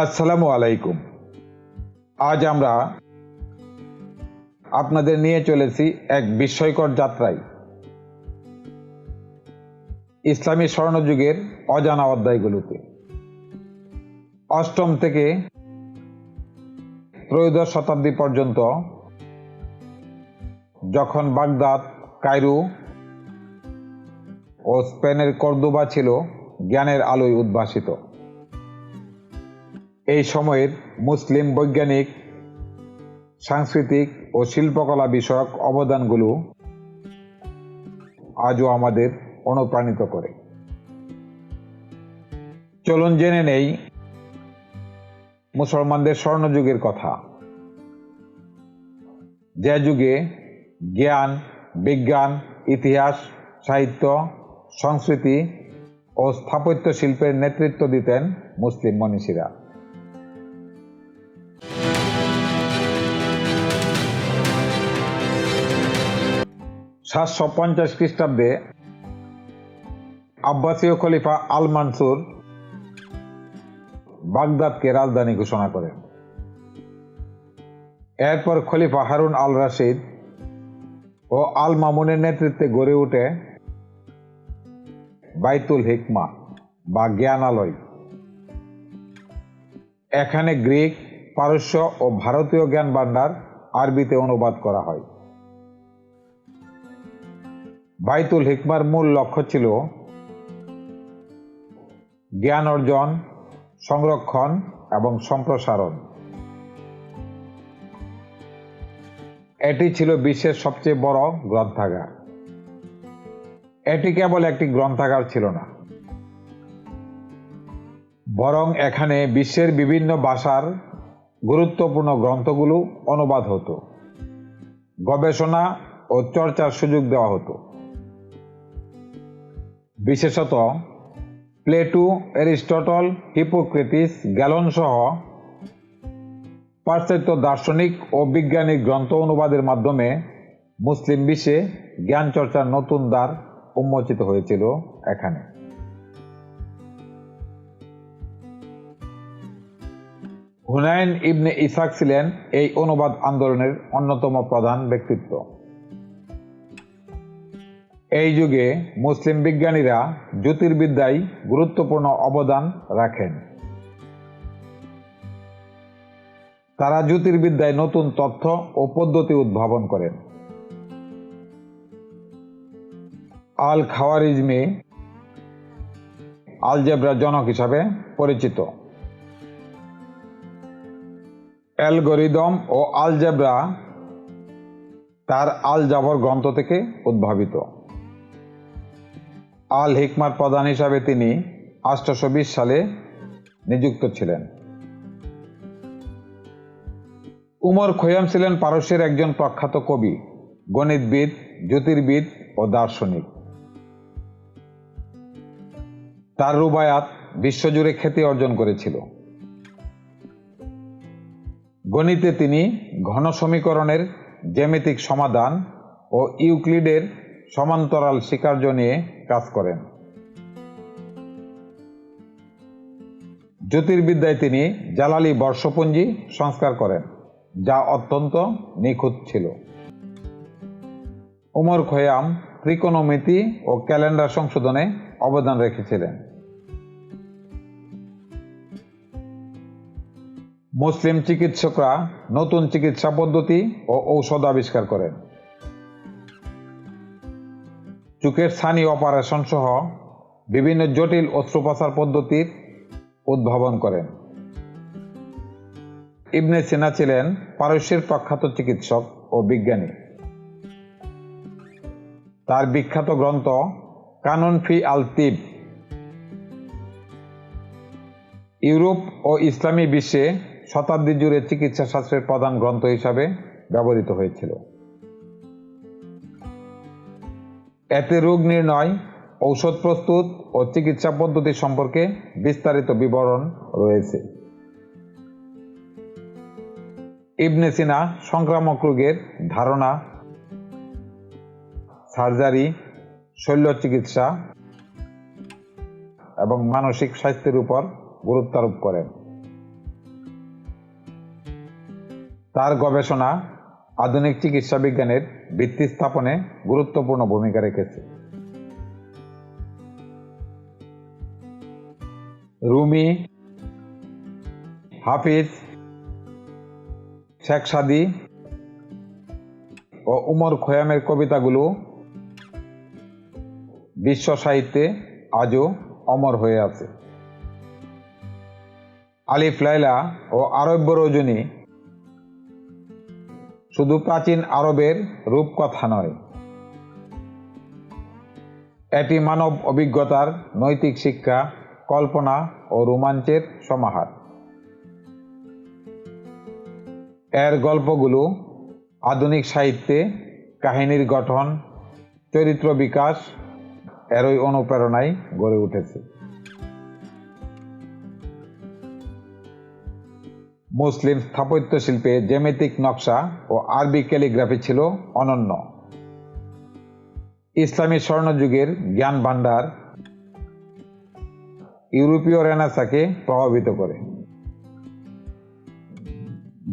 আসসালামু আলাইকুম। আজ আমরা আপনাদের নিয়ে চলেছি এক বিস্ময়কর যাত্রায়। ইসলামী স্বর্ণযুগের অজানা অধ্যায়গুলোতে। অষ্টম থেকে ত্রয়োদশ শতাব্দী পর্যন্ত যখন বাগদাদ, কায়রু ও স্পেনের কর্দোবা ছিল জ্ঞানের আলোয় উদ্ভাসিত। এই সময়ের মুসলিম বৈজ্ঞানিক, সাংস্কৃতিক ও শিল্পকলা বিষয়ক অবদানগুলো আজও আমাদের অনুপ্রাণিত করে। চলুন জেনে নেই মুসলমানদের স্বর্ণযুগের কথা। যে যুগে জ্ঞান, বিজ্ঞান, ইতিহাস, সাহিত্য, সংস্কৃতি ও স্থাপত্য শিল্পের নেতৃত্ব দিতেন মুসলিম মনীষীরা। সাতশো পঞ্চাশ খ্রিস্টাব্দে আব্বাসীয় খলিফা আল মানসুর বাগদাদকে রাজধানী ঘোষণা করেন এরপর খলিফা হারুন আল রাশিদ ও আল মামুনের নেতৃত্বে গড়ে ওঠে বাইতুল হিকমা বা জ্ঞানালয়। এখানে গ্রিক, পারস্য ও ভারতীয় জ্ঞান ভাণ্ডার আরবিতে অনুবাদ করা হয়। বাইতুল হিকমার মূল লক্ষ্য ছিল জ্ঞান অর্জন, সংরক্ষণ এবং সম্প্রসারণ। এটি ছিল বিশ্বের সবচেয়ে বড় গ্রন্থাগার। এটি কেবল একটি গ্রন্থাগার ছিল না। বরং এখানে বিশ্বের বিভিন্ন ভাষার গুরুত্বপূর্ণ গ্রন্থগুলো অনুবাদ হতো। গবেষণা ও চর্চার সুযোগ দেওয়া হতো। বিশেষত প্লেটু, এরিস্টটল হিপোক্রেটিস গ্যালন সহ পাশ্চাত্য দার্শনিক ও বিজ্ঞানিক গ্রন্থ অনুবাদের মাধ্যমে মুসলিম বিশ্বে জ্ঞান চর্চার নতুন দ্বার উন্মোচিত হয়েছিল এখানে। হুনায়ন ইবনে ইসাক ছিলেন এই অনুবাদ আন্দোলনের অন্যতম প্রধান ব্যক্তিত্ব। এই যুগে মুসলিম বিজ্ঞানীরা জ্যোতির্বিদ্যায় গুরুত্বপূর্ণ অবদান রাখেন। তারা জ্যোতির্বিদ্যায় নতুন তথ্য ও পদ্ধতি উদ্ভাবন করেন। আল খাওয়ারিজমি আলজেব্রা জনক হিসাবে পরিচিত। অ্যালগরিদম ও আলজেব্রা তার আল জাবর গ্রন্থ থেকে উদ্ভাবিত। আল হিকমার প্রধান হিসাবে তিনি আঠারোশো সালে নিযুক্ত ছিলেন। উমর খৈয়াম ছিলেন পারস্যের একজন প্রখ্যাত কবি, গণিতবিদ, জ্যোতির্বিদ ও দার্শনিক। তার রুবায়াত বিশ্বজুড়ে খ্যাতি অর্জন করেছিল। গণিতে তিনি ঘন সমীকরণের জ্যামিতিক সমাধান ও ইউক্লিডের সমান্তরাল স্বীকার্য নিয়ে কাজ করেন। জ্যোতির্বিদ্যায় তিনি জালালি বর্ষপঞ্জি সংস্কার করেন, যা অত্যন্ত নিখুঁত ছিল। উমর খয়াম ত্রিকোণমিতি ও ক্যালেন্ডার সংশোধনে অবদান রেখেছিলেন। মুসলিম চিকিৎসকরা নতুন চিকিৎসা পদ্ধতি ও ঔষধ আবিষ্কার করেন। চোখের ছানি অপারেশন সহ বিভিন্ন জটিল অস্ত্রোপচার পদ্ধতির উদ্ভাবন করেন। ইবনে সিনা ছিলেন পারস্যের প্রখ্যাত চিকিৎসক ও বিজ্ঞানী। তার বিখ্যাত গ্রন্থ কানন ফি আল তিব। ইউরোপ ও ইসলামী বিশ্বে শতাব্দী জুড়ে চিকিৎসা শাস্ত্রের প্রধান গ্রন্থ হিসাবে ব্যবহৃত হয়েছিল। এতে রোগ নির্ণয়, ঔষধ প্রস্তুত ও চিকিৎসা পদ্ধতি সম্পর্কে বিস্তারিত বিবরণ রয়েছে। ইবনে সিনা সংক্রামক রোগের ধারণা, সার্জারি, শৈল্য চিকিৎসা এবং মানসিক স্বাস্থ্যের উপর গুরুত্বারোপ করেন। তার গবেষণা আধুনিক চিকিৎসা বিজ্ঞানের ভিত্তি স্থাপনে গুরুত্বপূর্ণ ভূমিকা রেখেছে। রুমি, হাফিজ, শেখ সাদি ও উমর খয়ামের কবিতাগুলো বিশ্ব সাহিত্যে আজও অমর হয়ে আছে। আলিফ লাইলা ও আরব্য রজনী শুধু প্রাচীন আরবের রূপকথা নয়, এটি মানব অভিজ্ঞতার নৈতিক শিক্ষা, কল্পনা ও রোমাঞ্চের সমাহার। এর গল্পগুলো আধুনিক সাহিত্যে কাহিনীর গঠন, চরিত্র বিকাশ, এরই অনুপ্রেরণায় গড়ে উঠেছে। মুসলিম স্থাপত্য শিল্পে জ্যামিতিক নকশা ও আরবি ক্যালিগ্রাফি ছিল অনন্য। ইসলামী স্বর্ণযুগের জ্ঞান ভাণ্ডার ইউরোপীয় রেনেসাকে প্রভাবিত করে,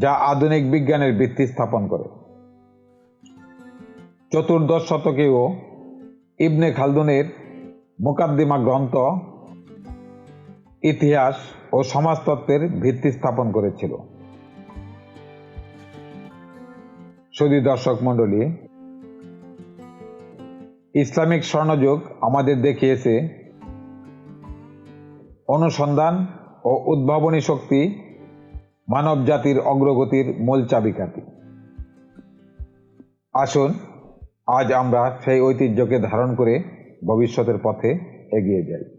যা আধুনিক বিজ্ঞানের ভিত্তি স্থাপন করে। চতুর্দশ শতকেও ইবনে খালদুনের মোকাদ্দিমা গ্রন্থ, ইতিহাস ও সমাজতত্ত্বের ভিত্তি স্থাপন করেছিল। শুধু দর্শক মণ্ডলী, ইসলামিক স্বর্ণযুগ আমাদের দেখিয়েছে অনুসন্ধান ও উদ্ভাবনী শক্তি মানব জাতির অগ্রগতির মূল চাবিকাঠি। আসুন, আজ আমরা সেই ঐতিহ্যকে ধারণ করে ভবিষ্যতের পথে এগিয়ে যাই।